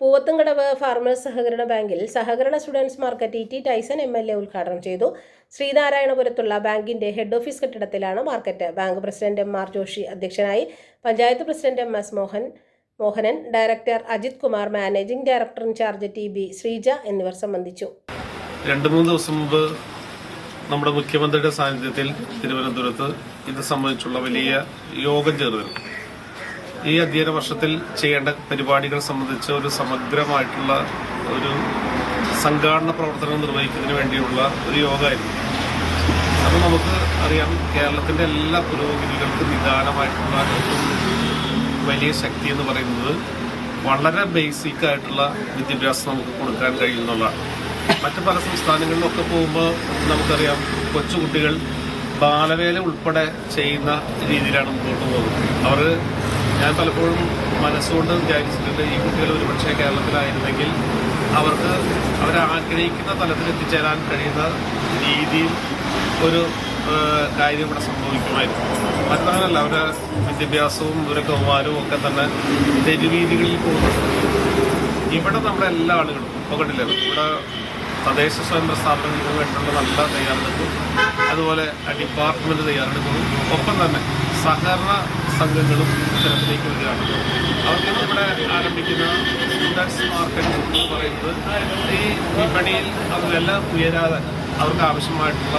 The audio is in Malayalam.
പൂവത്തുംകടവ് ഫാർമേഴ്സ് സഹകരണ ബാങ്കിൽ സഹകരണ students market E T Tyson M L A ഉദ്ഘാടനം ചെയ്തു. ശ്രീനാരായണപുരത്തുള്ള ബാങ്കിന്റെ head office കെട്ടിടത്തിലാണ് market. Bank president M R Joshi അധ്യക്ഷനായി panchayat president M S Mohan Mohanan director Ajith Kumar managing director incharge T B Sreeja എന്നിവർ സംബന്ധിച്ചു. രണ്ട് മൂന്ന് ദിവസം മുമ്പ് നമ്മുടെ മുഖ്യമന്ത്രിയുടെ സാന്നിധ്യത്തിൽ തിരുവനന്തപുരത്ത് ഇത് സംബന്ധിച്ചുള്ള വലിയ യോഗം ചേർന്നിരുന്നു. ഈ അധ്യയന വർഷത്തിൽ ചെയ്യേണ്ട പരിപാടികൾ സംബന്ധിച്ച് ഒരു സമഗ്രമായിട്ടുള്ള ഒരു സംഘാടന പ്രവർത്തനം നിർവഹിക്കുന്നതിന് വേണ്ടിയുള്ള ഒരു യോഗമായിരുന്നു. അത് നമുക്ക് അറിയാം കേരളത്തിന്റെ എല്ലാ പുരോഗതികൾക്കും നിദാനമായിട്ടുള്ള വലിയ ശക്തി എന്ന് പറയുന്നത് വളരെ ബേസിക് ആയിട്ടുള്ള വിദ്യാഭ്യാസം നമുക്ക് കൊടുക്കാൻ കഴിയുന്നുള്ളതാണ് മറ്റ് പല സംസ്ഥാനങ്ങളിലൊക്കെ പോകുമ്പോൾ നമുക്കറിയാം കൊച്ചുകുട്ടികൾ ബാലവേല ഉൾപ്പെടെ ചെയ്യുന്ന രീതിയിലാണ് മുമ്പോട്ട് പോകുന്നത്. അവർ ഞാൻ പലപ്പോഴും മനസ്സുകൊണ്ട് വിചാരിച്ചിട്ടുണ്ട് ഈ കുട്ടികൾ ഒരുപക്ഷെ കേരളത്തിലായിരുന്നെങ്കിൽ അവർക്ക് അവരാഗ്രഹിക്കുന്ന തലത്തിൽ എത്തിച്ചേരാൻ കഴിയുന്ന രീതിയിൽ ഒരു കാര്യം ഇവിടെ സംഭവിക്കുമായിരുന്നു. മറ്റൊന്നല്ല അവരുടെ വിദ്യാഭ്യാസവും ഒരു കൗമാരവും ഒക്കെ തന്നെ തെരുവീതികളിൽ പോകുന്നു ഇവിടെ നമ്മുടെ എല്ലാ ആളുകളും ഇപ്പോൾ ഇവിടെ തദ്ദേശ സ്വയംഭരണ സ്ഥാപനങ്ങൾക്ക് വേണ്ടിയുള്ള നല്ല തയ്യാറെടുപ്പും അതുപോലെ ഡിപ്പാർട്ട്മെന്റ് തയ്യാറെടുപ്പും ഒപ്പം തന്നെ സഹകരണ സംഘങ്ങളും ഇത്തരത്തിലേക്ക് വരികയാണ്. അവർക്ക് ഇവിടെ ആരംഭിക്കുന്ന സ്റ്റുഡൻസ് മാർക്കറ്റ് എന്ന് പറയുന്നത് ഈ വിപണിയിൽ അവരെല്ലാം ഉയരാതെ അവർക്ക് ആവശ്യമായിട്ടുള്ള